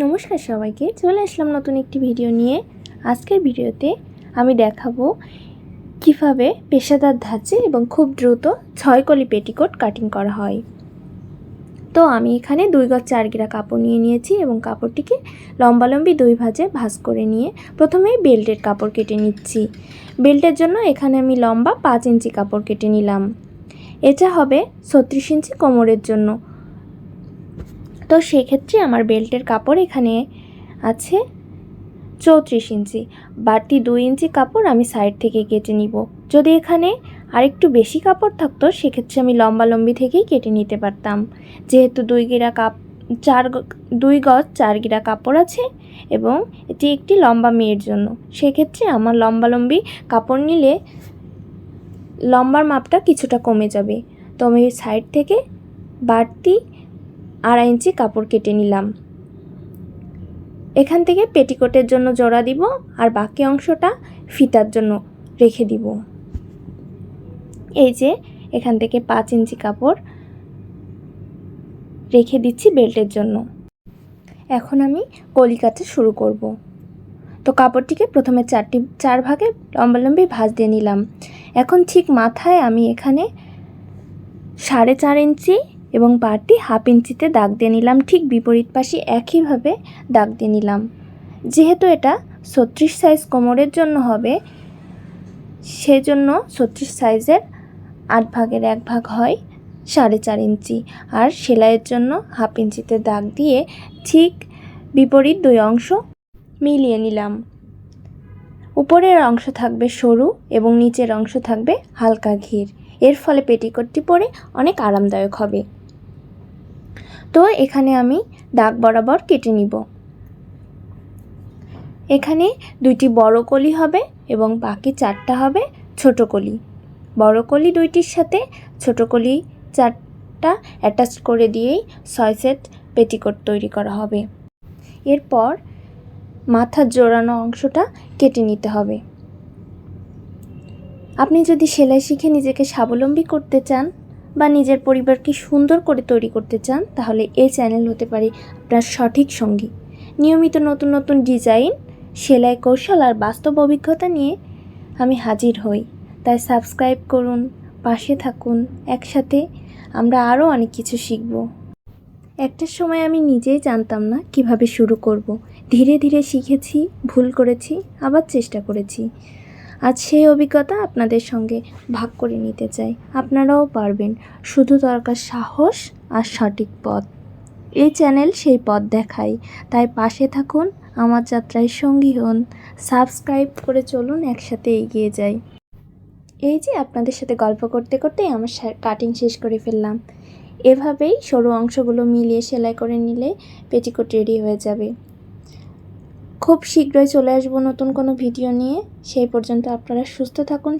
নমস্কার সবাইকে, চলে আসলাম নতুন একটি ভিডিও নিয়ে। আজকের ভিডিওতে আমি দেখাবো কীভাবে পেশাদার ধাঁচে এবং খুব দ্রুত ছয় কলি পেটিকোট কাটিং করা হয়। তো আমি এখানে দুই গজ চার গিরা কাপড় নিয়ে নিয়েছি এবং কাপড়টিকে লম্বালম্বি দুই ভাজে ভাঁজ করে নিয়ে প্রথমেই বেল্টের কাপড় কেটে নিচ্ছি। বেল্টের জন্য এখানে আমি লম্বা পাঁচ ইঞ্চি কাপড় কেটে নিলাম। এটা হবে ছত্রিশ ইঞ্চি কোমরের জন্য। তো সেক্ষেত্রে আমার বেল্টের কাপড় এখানে আছে চৌত্রিশ ইঞ্চি। বাড়তি দুই ইঞ্চি কাপড় আমি সাইড থেকে কেটে নিব। যদি এখানে আরেকটু বেশি কাপড় থাকতো, সেক্ষেত্রে আমি লম্বা লম্বি থেকেই কেটে নিতে পারতাম। যেহেতু দুই গিরা কাপ, চার দুই গজ চার গিরা কাপড় আছে এবং এটি একটি লম্বা মেয়ের জন্য। সেক্ষেত্রে আমার লম্বা লম্বি কাপড় নিলে লম্বার মাপটা কিছুটা কমে যাবে। তো আমি সাইড থেকে বাড়তি আড়াই ইঞ্চি কাপড় কেটে নিলাম। এখান থেকে পেটিকোটের জন্য জোড়া দিব আর বাকি অংশটা ফিতার জন্য রেখে দিব। এই যে এখান থেকে পাঁচ ইঞ্চি কাপড় রেখে দিচ্ছি বেল্টের জন্য। এখন আমি কলি কাটতে শুরু করব। তো কাপড়টিকে প্রথমে চারটি, চার ভাগে লম্বালম্বি ভাঁজ দিয়ে নিলাম। এখন ঠিক মাথায় আমি এখানে সাড়ে চার ইঞ্চি এবং পাড়টি হাফ ইঞ্চিতে দাগ দিয়ে নিলাম। ঠিক বিপরীত পাশে একইভাবে দাগ দিয়ে নিলাম। যেহেতু এটা ছত্রিশ সাইজ কোমরের জন্য হবে, সেজন্য ছত্রিশ সাইজের আট ভাগের এক ভাগ হয় সাড়ে চার ইঞ্চি। আর সেলাইয়ের জন্য হাফ ইঞ্চিতে দাগ দিয়ে ঠিক বিপরীত দুই অংশ মিলিয়ে নিলাম। উপরের অংশ থাকবে সরু এবং নিচের অংশ থাকবে হালকা ঘির। এর ফলে পেটিকোটটি পরে অনেক আরামদায়ক হবে। তো এখানে আমি দাগ বরাবর কেটে নিব। এখানে দুইটি বড় কলি হবে এবং বাকি চারটা হবে ছোট কলি। বড় কলি দুইটির সাথে ছোট কলি চারটা অ্যাটাচ করে দিয়েই ছয় সেট পেটিকোট তৈরি করা হবে। এরপর মাথার জোড়ানো অংশটা কেটে নিতে হবে। আপনি যদি সেলাই শিখে নিজেকে স্বাবলম্বী করতে চান বা নিজের পরিবারকে সুন্দর করে তৈরি করতে চান, তাহলে এই চ্যানেল হতে পারে আপনার সঠিক সঙ্গী। নিয়মিত নতুন নতুন ডিজাইন, সেলাই কৌশল আর বাস্তব অভিজ্ঞতা নিয়ে আমি হাজির হই। তাই সাবস্ক্রাইব করুন, পাশে থাকুন, একসাথে আমরা আরও অনেক কিছু শিখব। একটা সময় আমি নিজেই জানতাম না কীভাবে শুরু করব। ধীরে ধীরে শিখেছি, ভুল করেছি, আবার চেষ্টা করেছি। আজ সেই অভিজ্ঞতা আপনাদের সঙ্গে ভাগ করে নিতে চাই। আপনারাও পারবেন শুধু দরকার সাহস আর সঠিক পথ। এই চ্যানেল সেই পথ দেখায়। তাই পাশে থাকুন, আমার যাত্রায় সঙ্গী হন, সাবস্ক্রাইব করে চলুন, একসাথে এগিয়ে যাই। এই যে আপনাদের সাথে গল্প করতে করতেই আমার কাটিং শেষ করে ফেললাম। এভাবেই সরু অংশগুলো মিলিয়ে সেলাই করে নিলে পেটিকোট রেডি হয়ে যাবে। খুব শীঘ্রই চলে আসব নতুন কোনো ভিডিও নিয়ে। সেই পর্যন্ত আপনারা সুস্থ থাকুন